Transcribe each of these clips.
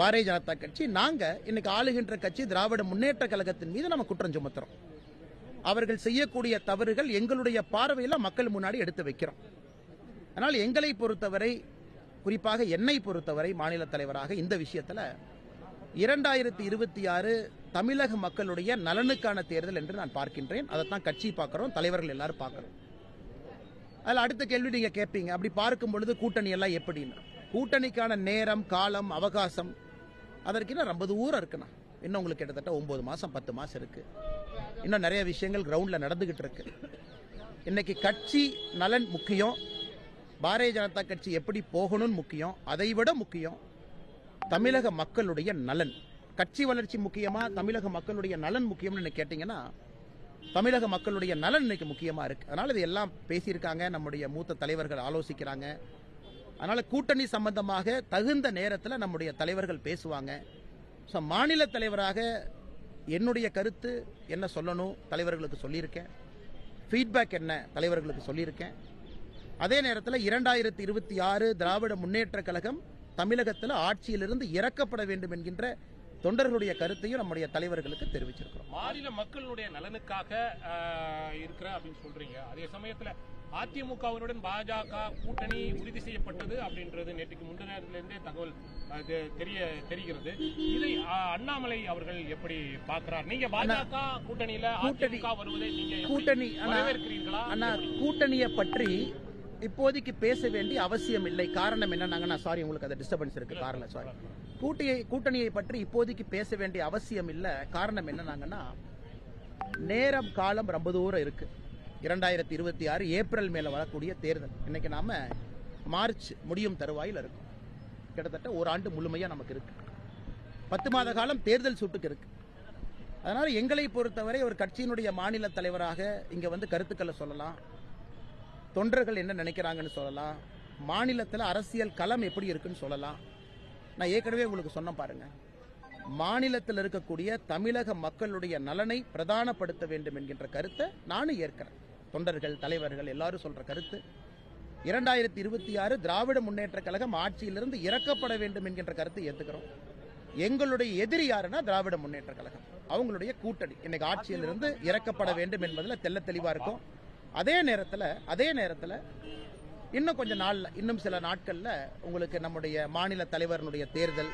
பாரதிய ஜனதா கட்சி நாங்கள் இன்னைக்கு ஆளுகின்ற கட்சி திராவிட முன்னேற்ற கழகத்தின் மீது நம்ம குற்றம் சுமத்துறோம். அவர்கள் செய்யக்கூடிய தவறுகள் எங்களுடைய பார்வையில் மக்கள் முன்னாடி எடுத்து வைக்கிறோம். ஆனால் எங்களை பொறுத்தவரை குறிப்பாக என்னை பொறுத்தவரை மாநில தலைவராக இந்த விஷயத்தில் இரண்டாயிரத்தி இருபத்தி ஆறு தமிழக மக்களுடைய நலனுக்கான தேர்தல் என்று நான் பார்க்கின்றேன். அதைத்தான் கட்சி பார்க்குறோம் தலைவர்கள் எல்லாரும் பார்க்குறோம். அதில் அடுத்த கேள்வி நீங்கள் கேட்பீங்க அப்படி பார்க்கும் பொழுது கூட்டணி எல்லாம் எப்படின்னு. கூட்டணிக்கான நேரம் காலம் அவகாசம் அதற்கு இன்னும் ரொம்ப தூரம் இருக்குண்ணா. இன்னும் உங்களுக்கு கிட்டத்தட்ட ஒம்பது மாதம் பத்து மாதம் இருக்குது இன்னும் நிறைய விஷயங்கள் கிரவுண்டில் நடந்துக்கிட்டு இருக்கு. இன்னைக்கு கட்சி நலன் முக்கியம். பாரதிய ஜனதா கட்சி எப்படி போகணும்னு முக்கியம். அதை விட முக்கியம் தமிழக மக்களுடைய நலன். கட்சி வளர்ச்சி முக்கியமா தமிழக மக்களுடைய நலன் முக்கியம்னு எனக்கு கேட்டீங்கன்னா தமிழக மக்களுடைய நலன் இன்னைக்கு முக்கியமா இருக்கு. அதனால இது எல்லாம் பேசியிருக்காங்க. நம்முடைய மூத்த தலைவர்கள் ஆலோசிக்கிறாங்க. அதனால கூட்டணி சம்பந்தமாக தகுந்த நேரத்தில் நம்முடைய தலைவர்கள் பேசுவாங்க. ஸோ மாநில தலைவராக என்னுடைய கருத்து என்ன சொல்லணும் தலைவர்களுக்கு சொல்லியிருக்கேன். ஃபீட்பேக் என்ன தலைவர்களுக்கு சொல்லியிருக்கேன். அதே நேரத்தில் இரண்டாயிரத்தி இருபத்தி ஆறு திராவிட முன்னேற்ற கழகம் தமிழகத்தில் ஆட்சியிலிருந்து இறக்கப்பட வேண்டும் என்கின்ற தொண்டர்களுடைய கருத்தையும் நம்முடைய தலைவர்களுக்கு தெரிவிச்சிருக்கிறோம். மாநில மக்களுடைய நலனுக்காக இருக்கிற அப்படின்னு சொல்றீங்க. அதே சமயத்துல அதிமுகவினுடன் பாஜக கூட்டணி உறுதி செய்யப்பட்டது அப்படின்றது நேற்றுக்கு முந்தினத்திலிருந்தே தகவல் தெரிய தெரிகிறது. இதை அண்ணாமலை அவர்கள் எப்படி பார்க்கிறார்? நீங்க பாஜக கூட்டணியில கூட்டணி- அதிமுக வருவதை நீங்க கூட்டணி வரவேற்கிறீர்களா? அண்ணா கூட்டணியை பற்றி இப்போதைக்கு பேச வேண்டிய அவசியம் இல்லை. காரணம் என்னன்னாங்கன்னா சாரி உங்களுக்கு அந்த டிஸ்டர்பன்ஸ் இருக்கு. காரணம் சாரி கூட்டியை கூட்டணியை பற்றி இப்போதைக்கு பேச வேண்டிய அவசியம் இல்லை. காரணம் என்னன்னாங்கன்னா நேரம் காலம் ரொம்ப தூரம் இருக்கு. இரண்டாயிரத்தி இருபத்தி ஆறு ஏப்ரல் மேல வரக்கூடிய தேர்தல். இன்னைக்கு நாம மார்ச் முடியும் தருவாயில் இருக்கும். கிட்டத்தட்ட ஒரு ஆண்டு முழுமையா நமக்கு இருக்கு. பத்து மாத காலம் தேர்தல் சுட்டுக்கு இருக்கு. அதனால எங்களை பொறுத்தவரை ஒரு கட்சியினுடைய மாநில தலைவராக இங்க வந்து கருத்துக்களை சொல்லலாம். தொண்டர்கள் என்ன நினைக்கிறாங்கன்னு சொல்லலாம். மாநிலத்தில் அரசியல் களம் எப்படி இருக்குன்னு சொல்லலாம். நான் ஏற்கனவே உங்களுக்கு சொன்ன பாருங்க. மாநிலத்தில் இருக்கக்கூடிய தமிழக மக்களுடைய நலனை பிரதானப்படுத்த வேண்டும் என்கின்ற கருத்தை நானும் ஏற்கிறேன். தொண்டர்கள் தலைவர்கள் எல்லாரும் சொல்ற கருத்து. இரண்டாயிரத்தி இருபத்தி ஆறு திராவிட முன்னேற்ற கழகம் ஆட்சியிலிருந்து இறக்கப்பட வேண்டும் என்கின்ற கருத்தை ஏற்றுக்கிறோம் எங்களுடைய எதிரி யாருன்னா திராவிட முன்னேற்ற கழகம். அவங்களுடைய கூட்டணி. இன்னைக்கு ஆட்சியிலிருந்து இறக்கப்பட வேண்டும் என்பதில் தெள்ள தெளிவா இருக்கும். அதே நேரத்தில் அதே நேரத்தில் இன்னும் கொஞ்சம் நாளில் இன்னும் சில நாட்களில் உங்களுக்கு நம்முடைய மாநில தலைவரனுடைய தேர்தல்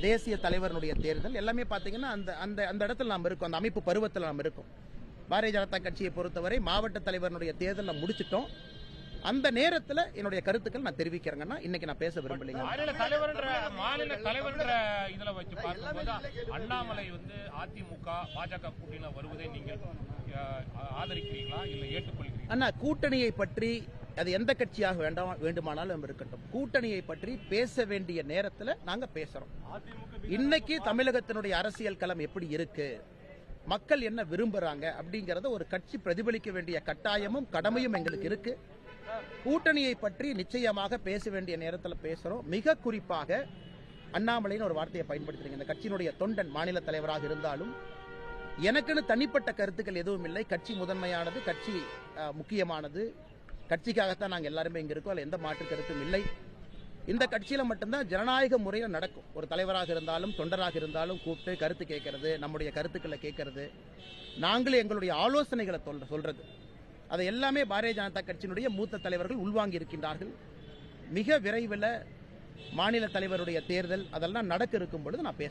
தேசிய தலைவரனுடைய தேர்தல் எல்லாமே பார்த்தீங்கன்னா அந்த அந்த அந்த இடத்துல நாம் இருக்கோம். அந்த அமைப்பு பருவத்தில் நாம் இருக்கோம். பாரதிய ஜனதா கட்சியை பொறுத்தவரை மாவட்ட தலைவரனுடைய தேர்தலை முடிச்சிட்டோம். அந்த நேரத்தில் என்னுடைய கருத்துக்கள் நான் தெரிவிக்கிறேங்கன்னா இன்னைக்கு நான் பேச விரும்பலைங்க. மாநில தலைவர்ன்ற மாநில தலைவர்ன்ற இதுல வச்சு பார்க்கும்போது அண்ணாமலை வந்து அதிமுக பாஜக கூட்டணியில வருவதை நீங்கள் ஆதரிக்கிறீங்களா இல்ல ஏற்றுக்கொள்கிறீங்களா? அண்ணா கூட்டணியை பற்றி அது எந்த கட்சியாக வேண்டாம் வேண்டுமானாலும் இருக்கட்டும். கூட்டணியை பற்றி பேச வேண்டிய நேரத்தில் நாங்க பேசுறோம். இன்னைக்கு தமிழகத்தினுடைய அரசியல் களம் எப்படி இருக்கு? மக்கள் என்ன விரும்புறாங்க அப்படிங்கறத ஒரு கட்சி பிரதிபலிக்க வேண்டிய கட்டாயமும் கடமையும் எங்களுக்கு இருக்கு. கூட்டணியை பற்றி நிச்சயமாக பேச வேண்டிய நேரத்தில் பேசுகிறோம் மிக குறிப்பாக அண்ணாமலைன்னு ஒரு வார்த்தையை பயன்படுத்துறீங்க. இந்த கட்சியினுடைய தொண்டன் மாநில தலைவராக இருந்தாலும் எனக்குன்னு தனிப்பட்ட கருத்துக்கள் எதுவும் இல்லை. கட்சி முதன்மையானது கட்சி முக்கியமானது. கட்சிக்காகத்தான் நாங்கள் எல்லாருமே இங்கே இருக்கோம். அதில் எந்த மாற்று கருத்தும் இல்லை. இந்த கட்சியில மட்டும்தான் ஜனநாயக முறையில் நடக்கும். ஒரு தலைவராக இருந்தாலும் தொண்டராக இருந்தாலும் கூப்பிட்டு கருத்து கேட்கறது நம்முடைய கருத்துக்களை கேட்கறது. நாங்களே எங்களுடைய ஆலோசனைகளை சொல்ற- சொல்றது. அதை எல்லாமே பாரதிய ஜனதா கட்சியினுடைய மூத்த தலைவர்கள் உள்வாங்கி இருக்கின்றார்கள் மிக விரைவில் மாநில தலைவருடைய தேர்தல் அதெல்லாம் நடக்க இருக்கும் பொழுது நான் பேசுறேன்.